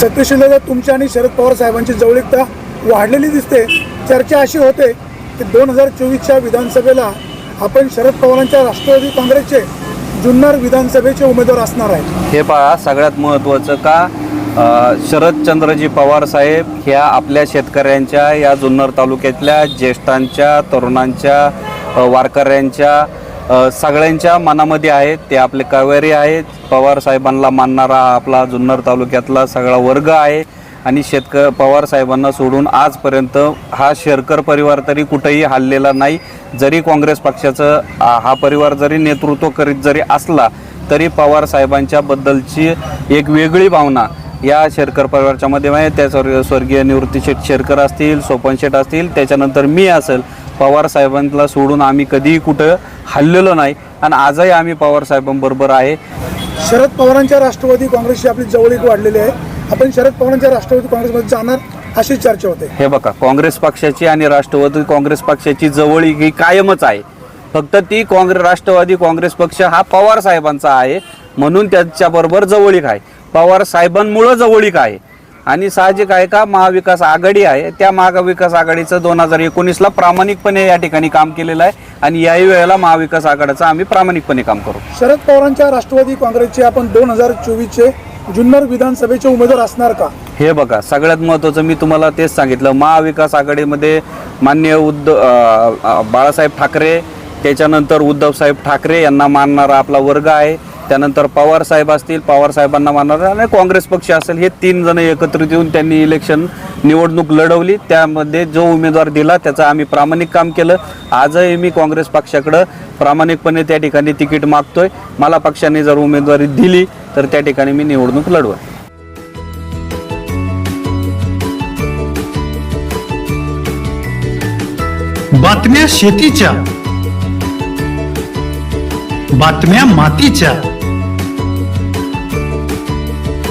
सत्यशीलता तुमच्या आणि शरद पवार साहेबांची जवळीकता वाढलेली दिसते. चर्चा अशी होते की दोन हजार चोवीसच्या विधानसभेला आपण शरद पवारांच्या राष्ट्रवादी काँग्रेसचे जुन्नर विधानसभेचे उमेदवार असणार आहेत. हे पहा सगळ्यात महत्त्वाचं का शरदचंद्रजी पवार साहेब ह्या आपल्या शेतकऱ्यांच्या या जुन्नर तालुक्यातल्या ज्येष्ठांच्या तरुणांच्या वारकऱ्यांच्या सगळ्यांच्या मनामध्ये आहेत ते आपले कावेरी आहेत पवार साहेबांना मानणारा आपला जुन्नर तालुक्यातला सगळा वर्ग आहे. आणि शेतक पवार साहेबांना सोडून आजपर्यंत हा शेरकर परिवार तरी कुठेही हल्लेला नाही. जरी काँग्रेस पक्षाचं हा परिवार जरी नेतृत्व करीत जरी असला तरी पवार साहेबांच्या बद्दलची एक वेगळी भावना या शेरकर परिवारच्या मध्ये आहे त्या स्वर्ग स्वर्गीय निवृत्ती शेठ शेरकर असतील सोपन शेठ असतील त्याच्यानंतर मी असेल पवार साहेबांना सोडून आम्ही कधीही कुठं हल्लेलो नाही. आणि आजही आम्ही पवार साहेबांबरोबर आहे. शरद पवारांच्या राष्ट्रवादी काँग्रेसची आपली जवळीक वाढलेली आहे. आपण शरद पवारांच्या राष्ट्रवादी काँग्रेसमध्ये जाणार अशी चर्चा होते. हे बघा काँग्रेस पक्षाची आणि राष्ट्रवादी काँग्रेस पक्षाची जवळीक ही कायमच आहे. फक्त ती काँग्रेस राष्ट्रवादी काँग्रेस पक्ष हा पवार साहेबांचा आहे. म्हणून त्याच्याबरोबर जवळीक आहे. पवार साहेबांमुळं जवळीक आहे. आणि साहजिक आहे का महाविकास आघाडी आहे त्या महाविकास आघाडीचं दोन हजार एकोणीसला प्रामाणिकपणे या ठिकाणी काम केलेलं आहे आणि याही वेळेला महाविकास आघाडीचं आम्ही प्रामाणिकपणे काम करू. शरद पवारांच्या राष्ट्रवादी काँग्रेसचे आपण दोन हजार चोवीसचे जुन्नर विधानसभेचे उमेदवार असणार का? हे बघा सगळ्यात महत्त्वाचं मी तुम्हाला तेच सांगितलं. महाविकास आघाडीमध्ये मान्य उद्धव बाळासाहेब ठाकरे त्याच्यानंतर उद्धवसाहेब ठाकरे यांना मानणारा आपला वर्ग आहे. त्यानंतर पवार साहेब असतील पवार साहेबांना मानणारा आणि काँग्रेस पक्ष असेल हे तीन जण एकत्रित येऊन त्यांनी इलेक्शन निवडणूक लढवली. त्यामध्ये जो उमेदवार दिला त्याचं आम्ही प्रामाणिक काम केलं. आजही मी काँग्रेस पक्षाकडं प्रामाणिकपणे त्या ठिकाणी तिकीट मागतोय. मला पक्षाने जर उमेदवारी दिली तर त्या ठिकाणी मी निवडणूक लढवेन बातम्या शेतीच्या बातम्या मातीच्या.